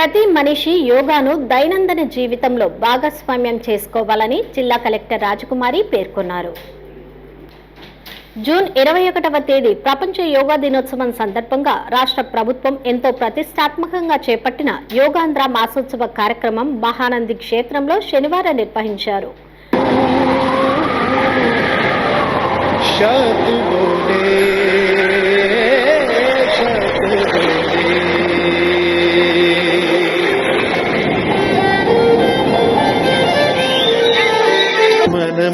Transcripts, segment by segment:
ప్రతి మనిషి యోగాను దైనందిన జీవితంలో భాగస్వామ్యం చేసుకోవాలని జిల్లా కలెక్టర్ రాజకుమారి పేర్కొన్నారు. జూన్ ఇరవై ఒకటవ తేదీ ప్రపంచ యోగా దినోత్సవం సందర్భంగా రాష్ట్ర ప్రభుత్వం ఎంతో ప్రతిష్టాత్మకంగా చేపట్టిన యోగాంధ్ర మాసోత్సవ కార్యక్రమం మహానంది క్షేత్రంలో శనివారం నిర్వహించారు.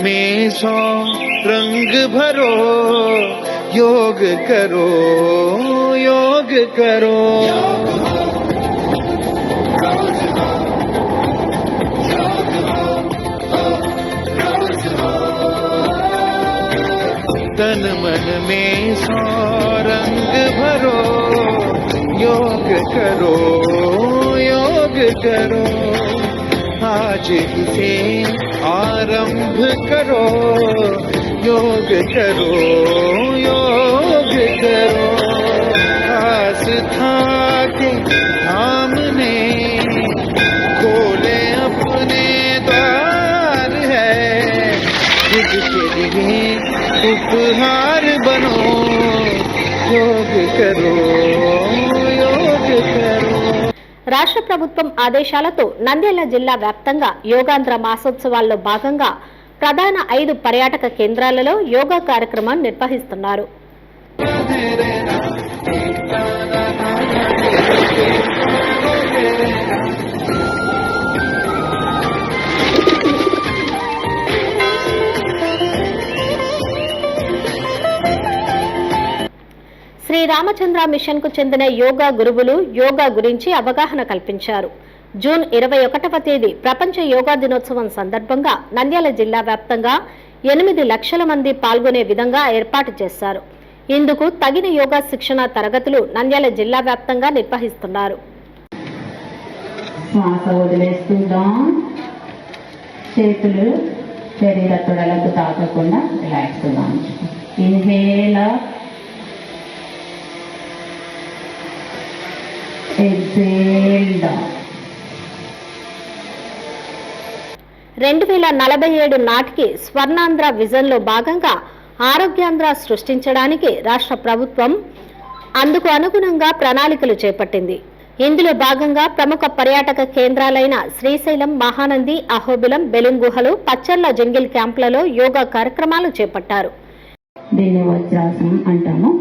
में सौ रंग भरो, योग करो योग करो। तन मन में सौ, रंग भरो, योग करो योग करो। आज इसे आरंभ करो, योग करो योग करो। आस्था के सामने खोले अपने द्वार है। जिसके लिए उपहार बनो, योग करो। రాష్ట్ర ప్రభుత్వం ఆదేశాలతో నంద్యాల జిల్లా వ్యాప్తంగా యోగాంధ్ర మాసోత్సవాల్లో భాగంగా ప్రధాన ఐదు పర్యాటక కేంద్రాలలో యోగా కార్యక్రమం నిర్వహిస్తున్నారు. శ్రీరామచంద్ర మిషన్కు చెందిన యోగా గురువులు యోగా గురించి అవగాహన కల్పించారు. జూన్ ఇరవై ఒకటవ తేదీ ప్రపంచ యోగా దినోత్సవం సందర్భంగా నంద్యాల జిల్లా వ్యాప్తంగా ఎనిమిది లక్షల మంది పాల్గొనే విధంగా ఏర్పాటు చేశారు. ఇందుకు తగిన యోగా శిక్షణ తరగతులు నంద్యాల జిల్లా వ్యాప్తంగా నిర్వహిస్తున్నారు. చేతులు శరీర తొడలకు తాకకుండా ఇన్హేల్ రెండు వేల నలభై ఏడు నాటికి స్వర్ణాంధ్ర విజన్లో భాగంగా ఆరోగ్యాంధ్ర సృష్టించడానికి రాష్ట్ర ప్రభుత్వం అందుకు అనుగుణంగా ప్రణాళికలు చేపట్టింది. ఇందులో భాగంగా ప్రముఖ పర్యాటక కేంద్రాలైన శ్రీశైలం మహానంది అహోబిలం బెలూన్ గుహలు పచ్చర్ల జంగిల్ క్యాంపులలో యోగా కార్యక్రమాలు చేపట్టారు. దీన్ని వజ్రాసనం అంటాము.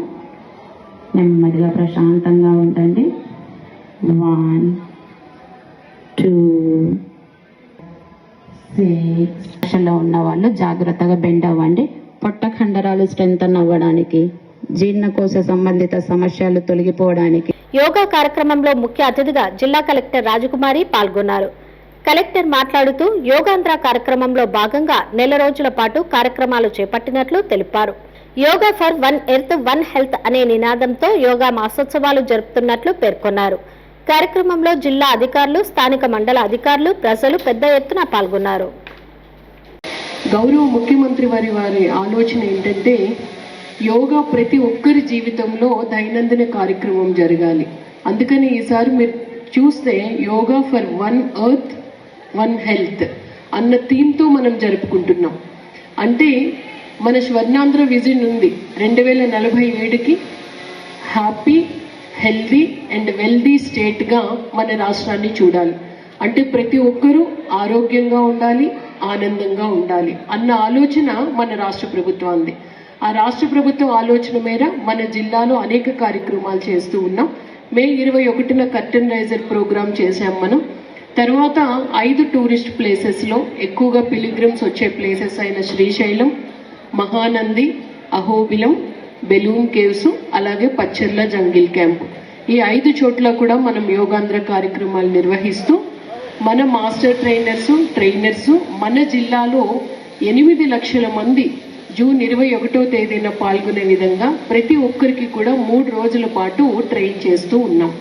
నెమ్మదిగా ప్రశాంతంగా ఉండండి. One two six. లో ఉన్న వాళ్ళు జాగ్రత్తగా బెండ్ అవ్వండి. పొట్ట కండరాలు స్ట్రెంగ్ అవ్వడానికి జీర్ణకోశ సంబంధిత సమస్యలు తొలగిపోవడానికి. యోగా కార్యక్రమంలో ముఖ్య అతిథిగా జిల్లా కలెక్టర్ రాజకుమారి పాల్గొన్నారు. కలెక్టర్ మాట్లాడుతూ యోగాంధ్ర కార్యక్రమంలో భాగంగా నెల రోజుల పాటు కార్యక్రమాలు చేపట్టినట్లు తెలిపారు. Yoga for one earth one health అనే నినాదంతో యోగా మాసోత్సవాలు జరుపుతున్నట్లు పేర్కొన్నారు. కార్యక్రమంలో జిల్లా అధికారులు స్థానిక మండల అధికారులు ప్రజలు పెద్ద ఎత్తున పాల్గొన్నారు. గౌరవ ముఖ్యమంత్రి వారి వారి ఆలోచన ఏంటంటే యోగా ప్రతి ఒక్కరి జీవితంలో దైనందిన కార్యక్రమం జరగాలి. అందుకని ఈసారి మీరు చూస్తే yoga for one earth one health అన్న థీమ్తో మనం జరుపుకుంటున్నాం. అంటే మన స్వర్ణాంధ్ర విజన్ ఉంది. రెండు వేల నలభై ఏడుకి హ్యాపీ హెల్దీ అండ్ వెల్దీ స్టేట్గా మన రాష్ట్రాన్ని చూడాలి. అంటే ప్రతి ఒక్కరూ ఆరోగ్యంగా ఉండాలి ఆనందంగా ఉండాలి అన్న ఆలోచన మన రాష్ట్ర ప్రభుత్వాన్ని ఆ రాష్ట్ర ప్రభుత్వం ఆలోచన మేర మన జిల్లాలో అనేక కార్యక్రమాలు చేస్తూ ఉన్నాం. మే ఇరవై ఒకటిన కర్టన్ రైజర్ ప్రోగ్రామ్ చేశాం మనం. తర్వాత ఐదు టూరిస్ట్ ప్లేసెస్లో ఎక్కువగా పిలిగ్రిమ్స్ వచ్చే ప్లేసెస్ అయిన శ్రీశైలం మహానంది అహోబిలం బెలూన్ కేవ్స్ అలాగే పచ్చర్ల జంగిల్ క్యాంప్. ఈ ఐదు చోట్ల కూడా మనం యోగాంధ్ర కార్యక్రమాలు నిర్వహిస్తూ మన మాస్టర్ ట్రైనర్స్ ట్రైనర్స్ మన జిల్లాలో ఎనిమిది లక్షల మంది జూన్ ఇరవై ఒకటో తేదీన పాల్గొనే విధంగా ప్రతి ఒక్కరికి కూడా మూడు రోజుల పాటు ట్రైన్ చేస్తూ ఉన్నాం.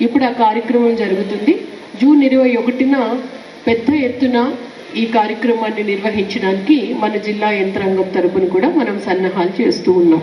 ఇప్పుడు ఆ కార్యక్రమం జరుగుతుంది. జూన్ ఇరవై ఒకటిన పెద్ద ఎత్తున ఈ కార్యక్రమాన్ని నిర్వహించడానికి మన జిల్లా యంత్రాంగం తరపున కూడా మనం సన్నాహాలు చేస్తూ ఉన్నాం.